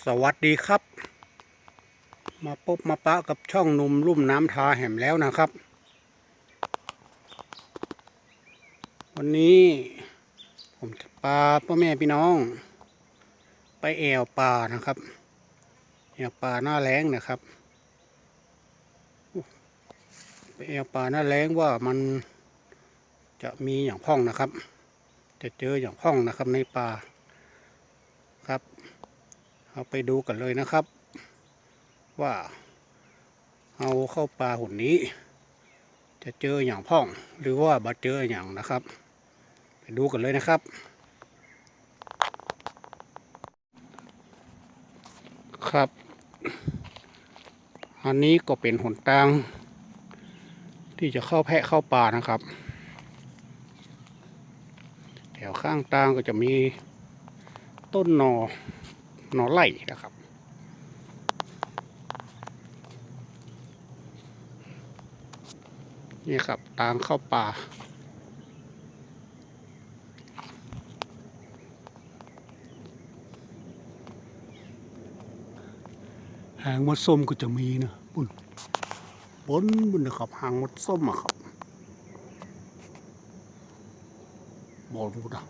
สวัสดีครับ มาพบมาปะกับช่องนุ่มลุ่มน้ำทาแห่มแล้วนะครับ วันนี้ผมจะพาพ่อแม่พี่น้อง ไปแอวป่านะครับแอวป่าหน้าแรงนะครับ ไปแอวป่าหน้าแรงว่ามันจะมีอย่างพ่องนะครับ จะเจออย่างพ่องนะครับในป่า เอาไปดูกันเลยนะครับ ว่าเอาเข้าปลาหุ่นนี้ จะเจออย่างพ่องหรือว่าบัเจออย่างนะครับ ไปดูกันเลยนะครับ ครับ อันนี้ก็เป็นหนทางที่จะเข้าแพะเข้าป่านะครับ แถวข้างทางก็จะมีต้นหนอ นอไล่นะครับนี่ครับทางเข้าป่า หางมดส้มก็จะมีนะบุญบนบุญนะครับ หางมดส้มอะครับบอรู้นะ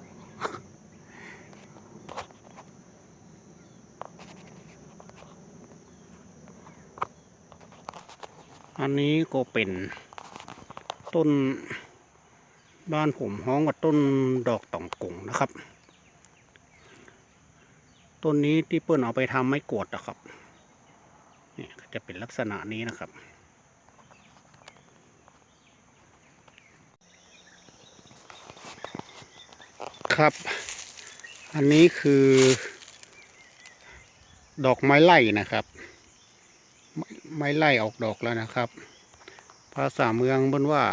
อันนี้ก็เป็นต้นบ้านผมห้องกับต้นดอกตองกุ่งนะครับ ต้นนี้ที่เปิ้ลเอาไปทำไม้กวดนะครับนี่จะเป็นลักษณะนี้นะครับครับ อันนี้คือ ดอกไม้ไล่นะครับ ไม้ไล่ออกดอกแล้วนะครับ ภาษาเมืองบนว่า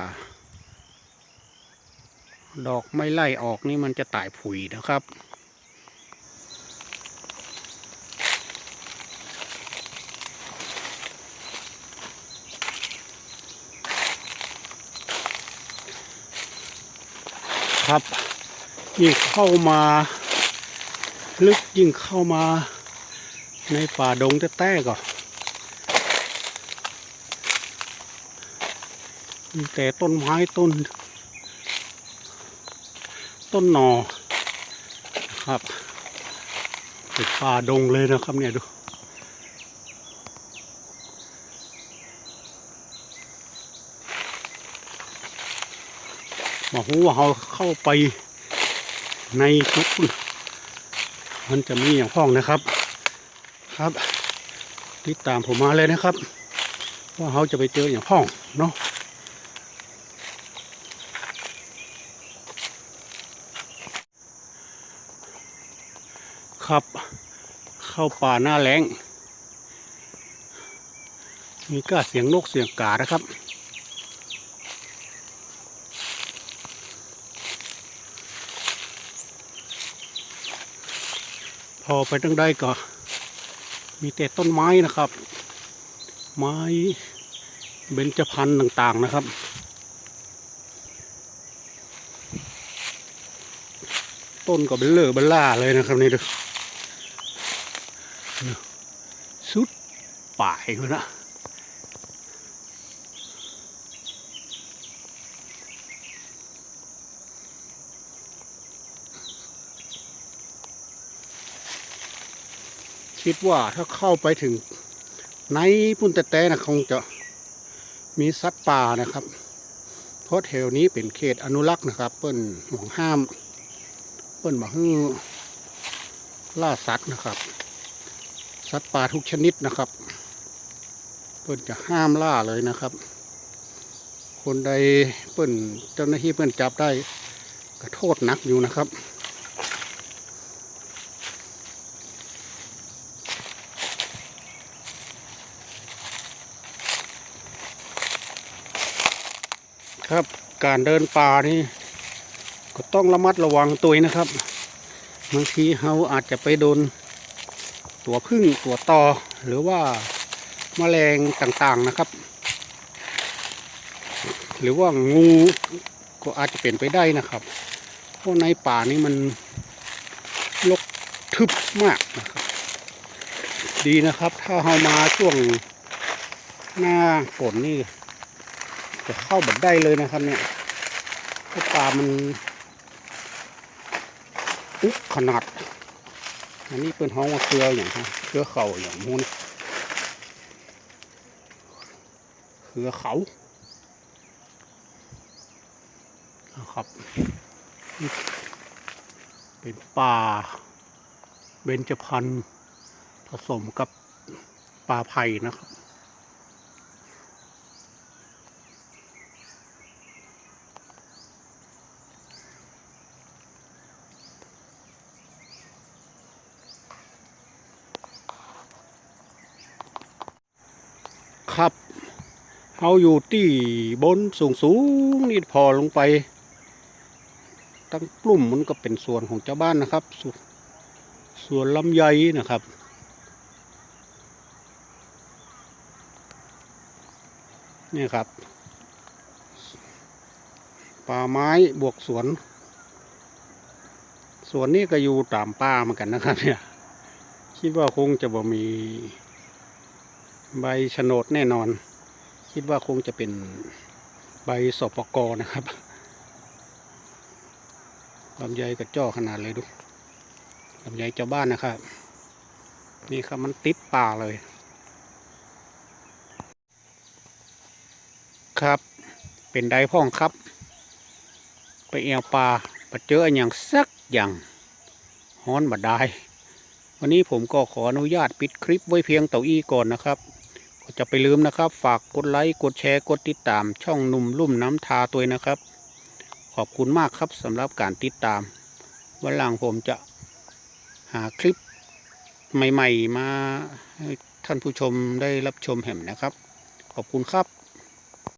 ดอกไม้ไล่ออกนี่มันจะตายผุยนะครับครับยิ่งเข้ามาลึกยิ่งเข้ามาในป่าดงแต้ๆก็ มีแต่ต้นไม้ต้น ต้นหนอครับเป็นป่าดงเลยนะครับเนี่ยดูมาหูว่าเราเข้าไปในจุดมันจะมีอย่างพ้องนะครับ ครับ ติดตามผมมาเลยนะครับ ว่าเขาจะไปเจออย่างพ้องเนาะ ครับ เข้าป่าหน้าแรงมีก้าเสียงนกเสียงกานะครับ พอไปตั้งได้ก็ มีแต่ต้นไม้นะครับ ไม้เบญจพรรณต่างๆนะครับต้นก็เป็นเลอเบลล่าเลยนะครับนี่ดู สุดป่ายเลยนะคิดว่าถ้าเข้าไปถึงในปุ่นแต่แต่นะคงจะมีสัตว์ป่านะครับ เพราะแถวนี้เป็นเขตอนุรักษ์นะครับ เปิ้นห่วงห้าม เปิ้นบอกให้ล่าสัตว์นะครับ สัตว์ป่าทุกชนิดนะครับเปิ้นจะห้ามล่าเลยนะครับ คนใดเปิ้นเจ้าหน้าที่เปิ้นจับได้ก็โทษหนักอยู่นะครับครับการเดินป่านี่ก็ต้องระมัดระวังตัวนะครับบางทีเราอาจจะไปโดน ตัวพึ่งตัวตอหรือว่าแมลงต่างๆนะครับ หรือว่างูก็อาจจะเป็นไปได้นะครับ เพราะในป่านี้มันรกทึบมากนะครับ ดีนะครับถ้าเรามาช่วงหน้าฝนนี่จะเข้าบัดได้เลยนะครับเนี่ยเพราะปลามันอุ๊กขนาด อันนี้เป็นห้องว่าเครืออย่างครับเครือเข่าอย่างมูนเครือเขานะครับ เป็นป่าเบญจพรรณผสมกับป่าไผ่นะครับ ครับเราอยู่ที่บนสูงสูงนี่พอลงไป ตั้งกลุ่มมันก็เป็นส่วนของเจ้าบ้านนะครับสวนสวนลำไยนะครับนี่ครับ ป่าไม้บวกสวน สวนนี้ก็อยู่ตามป่าเหมือนกันนะครับเนี่ยคิดว่าคงจะบ่มี ใบโฉนดแน่นอน คิดว่าคงจะเป็นใบสปกนะครับลำไยกระจ้อขนาดเลยดูลำไยเจ้าบ้านนะครับ นี่ครับมันติดป่าเลย ครับเป็นไดพ่องครับ ไปเอวปลาปเจออย่างสักอย่างฮ้อนบัดได้ วันนี้ผมก็ขออนุญาตปิดคลิปไว้เพียงเต่าอี้ก่อนนะครับ จะไปลืมนะครับ ฝากกดไลค์ กดแชร์ กดติดตาม ช่องหนุ่มลุ่มน้ำทาตัวนะครับ ขอบคุณมากครับสำหรับการติดตาม วันหลังผมจะหาคลิปใหม่ ๆ มาให้ท่านผู้ชมได้รับชมแห่มนะครับ ขอบคุณครับ